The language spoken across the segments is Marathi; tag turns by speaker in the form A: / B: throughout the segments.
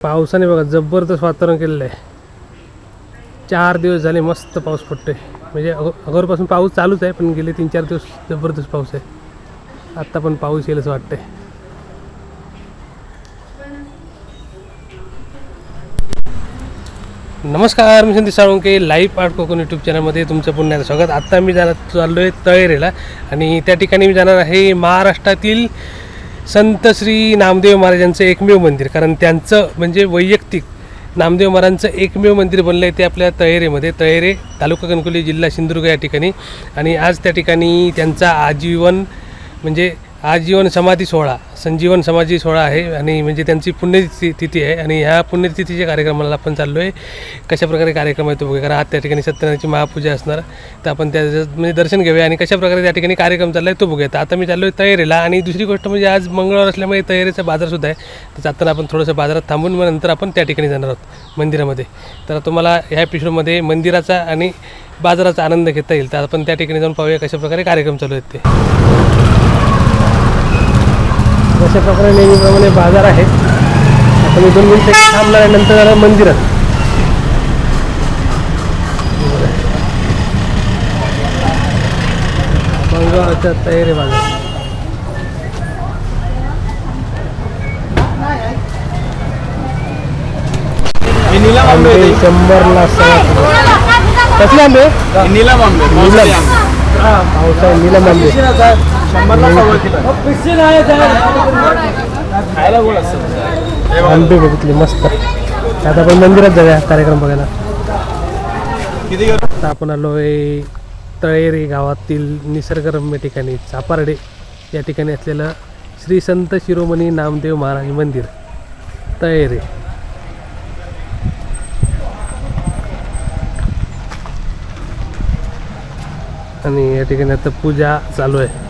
A: पावसाने बघा जबरदस्त वातावरण केलेलं आहे. चार दिवस झाले मस्त पाऊस पडतोय. म्हणजे अगो अगोदरपासून पाऊस चालूच आहे पण गेले तीन चार दिवस जबरदस्त पाऊस आहे. आत्ता पण पाऊस येईल असं वाटतंय. नमस्कार मी Sandesh Salunke live art Konkan YouTube चॅनलमध्ये तुमचं पुण्याचं स्वागत. आत्ता मी जाणार चाललो आहे तळेरेला आणि त्या ठिकाणी मी जाणार आहे महाराष्ट्रातील संत श्री नामदेव महाराजांचं एकमेव मंदिर कारण त्यांचं म्हणजे वैयक्तिक नामदेव महाराजांचं एकमेव मंदिर बनलं आहे ते आपल्या तळेरेमध्ये. तळेरे तालुका कणकोली जिल्हा सिंधुदुर्ग या ठिकाणी. आणि आज त्या ठिकाणी त्यांचा आजीवन म्हणजे आजीवन समाधी सोहळा संजीवन समाधी सोहळा आहे आणि म्हणजे त्यांची पुण्यतिथी आहे आणि ह्या पुण्यतिथीच्या कार्यक्रमाला आपण चाललो आहे कशा प्रकारे कार्यक्रम आहे तो बघूया कारण आज त्या ठिकाणी सत्यनारायणची महापूजा असणार. तर आपण त्या म्हणजे दर्शन घेऊया आणि कशा प्रकारे त्या ठिकाणी कार्यक्रम चालला आहे तो बघूया आता मी चाललो आहे तयारीला आणि दुसरी गोष्ट म्हणजे आज मंगळवार असल्यामुळे तयारीचा बाजारसुद्धा आहे. तर जाताना आपण थोडंसं बाजारात थांबून मग नंतर आपण त्या ठिकाणी जाणार आहोत मंदिरामध्ये. तर तुम्हाला ह्या एपिसोडमध्ये मंदिराचा आणि बाजाराचा आनंद घेता येईल. तर आपण त्या ठिकाणी जाऊन पाहूया कशाप्रकारे कार्यक्रम चालू आहेत ते. अशा प्रकारे नेहमीप्रमाणे बाजार आहे. आता मी दोन मिनिटं थांबणार आहे नंतर जाणार मंदिरात. मंगळवारच्या तयारी बाजार. आंबे शंभरला सहा. कसले आंबे?
B: नीलम आंबे.
A: नीलम पावसाळा नीलम आंबे आंबे बघितले मस्त. आता आपण मंदिरात जाऊया कार्यक्रम बघायला.
B: किती
A: आता आपण आलो आहे तळेरे गावातील निसर्गरम्य ठिकाणी चापारडे. या ठिकाणी असलेलं श्री संत शिरोमणी नामदेव महाराज मंदिर तळेरे. आणि या ठिकाणी आता पूजा चालू आहे.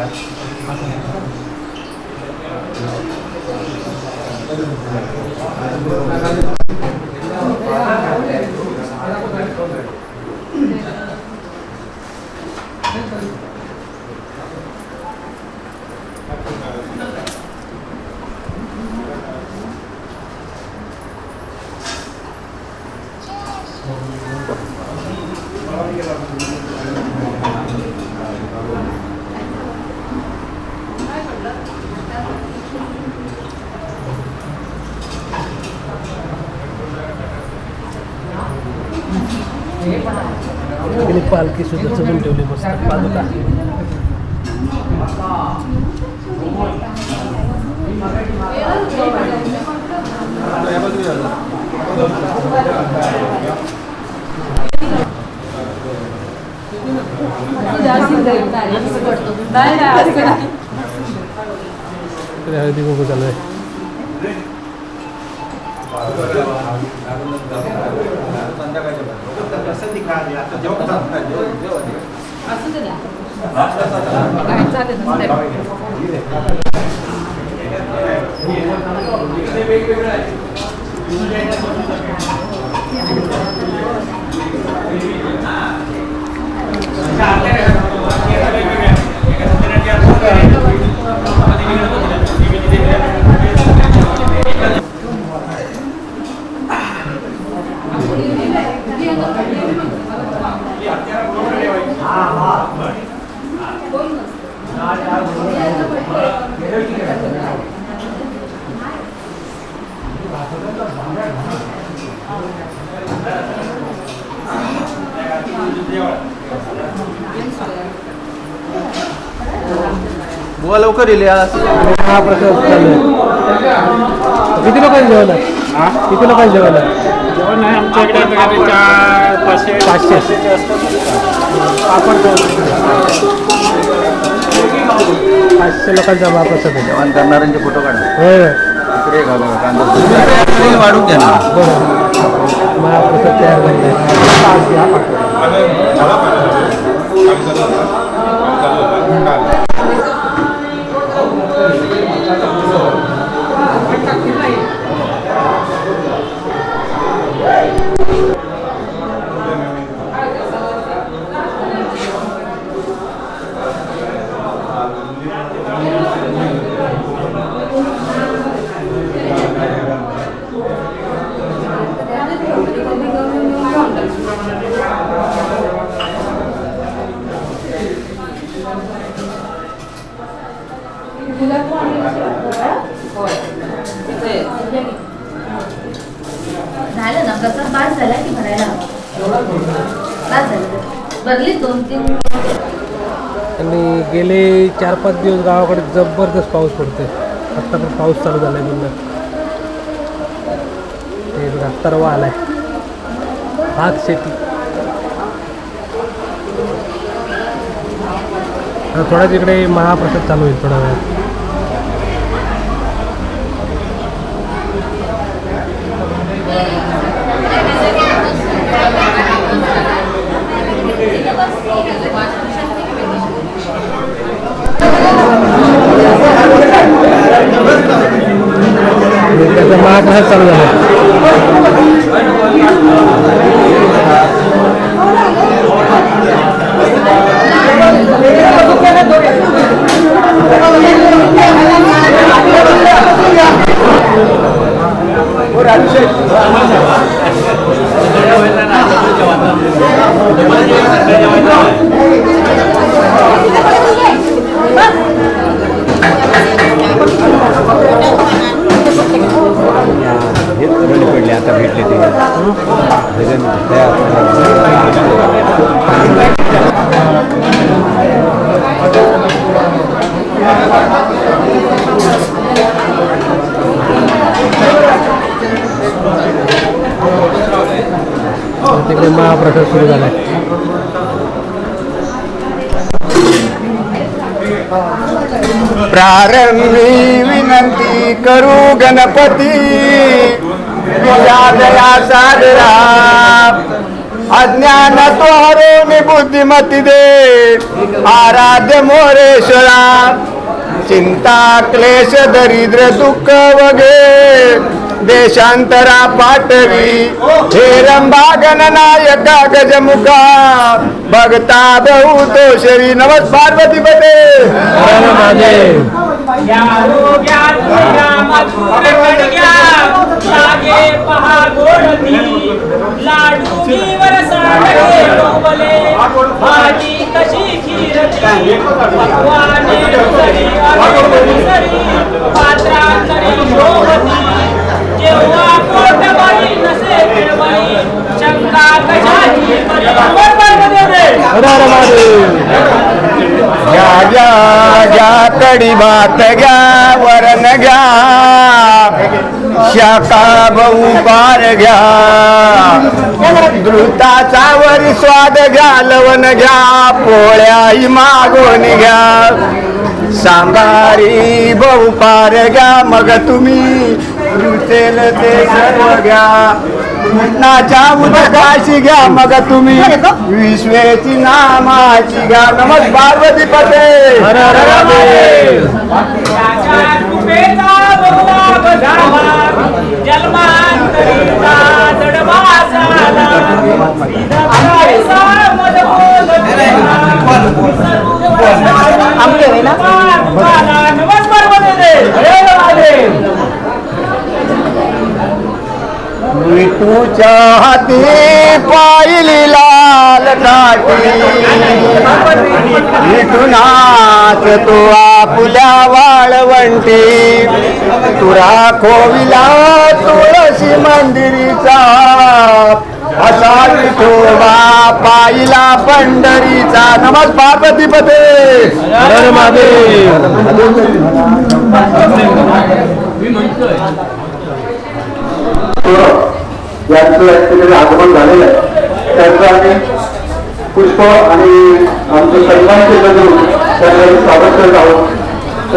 A: तिने पालखी सुद्धा सजून ठेवली मस्त
C: पादुका. हळदी कुंकू चालू
A: आहे असं निघाले आता जेव्हा सांगतात जेव्हा जेव्हा असू दे ना
C: काय
A: चालेल वेगवेगळं आहे
B: बुवा लवकर येईल आज
A: महाप्रसाद चालू आहे. किती लोकांनी जेवण आहे किती लोकांनी जेवण आहे
C: जेवण आहे आमच्याकडे पाचशे
A: पाचशे. पाचशे लोकांचा महाप्रसाद आहे.
B: जेवण करणाऱ्यांचे फोटो काढा.
A: होय.
B: इकडे घाला कांदा वाढून घ्या ना.
A: बरोबर महाप्रसाद तयार झाले
D: 나는 정확한 건지, 자기 전에, 자기 전에,
A: आणि गेले चार पाच दिवस गावाकडे जबरदस्त पाऊस पडतोय. आत्ता पण पाऊस चालू झालाय पुन्हा ते बघा तरवा आलाय. भात शेती. थोडा तिकडे महाप्रसाद चालू होईल थोडा वेळात त्याचा महाप्रसाद तिकडे महाप्रसाद सुरू झालाय
E: प्रारंभी विनंती करू गणपती. तुझ्या दया सादरा अज्ञान तोरून बुद्धिमती दे. आराध्य मोरेश्वरा. चिंता क्लेश दरिद्र दुःख वगे देशांतरा पाठवी हे रंभा गणनायका गजमुखा भगता बहु तो शरी नमस् पार्वती पते.
F: भाजी कशी खीर पात्रांतरी
E: घ्या घ्या घ्या कडी भात घ्या वरण घ्या. शाखा बहु पार घ्या. द्रुताचा वरी स्वाद घ्या लवण घ्या पोळ्याही मागून घ्या. सांबारी बहु पार घ्या मग तुम्ही रुचेल ते सर्व घ्या. कृष्णाच्या उदकाशी घ्या मग तुम्ही विश्वेची नामाची घ्या. नमस् पार्वती पते.
F: त्याच्या कृपेचा
E: विठूच्या हाती पाहिली लाल काठी. विठुनाच तो आपुल्या वाळवंटी. तुरा खोविला तुळशी मंदिरीचा. असा विठोबा पाहिला पंढरीचा. नमस् पार्वती पते
A: महादेव.
E: यांचं ऍक्च्युली आगमन झालेलं आहे त्यांचं आम्ही पुष्प आणि आमचं सन्मान केलं जाऊन त्यांना स्वागत करत आहोत.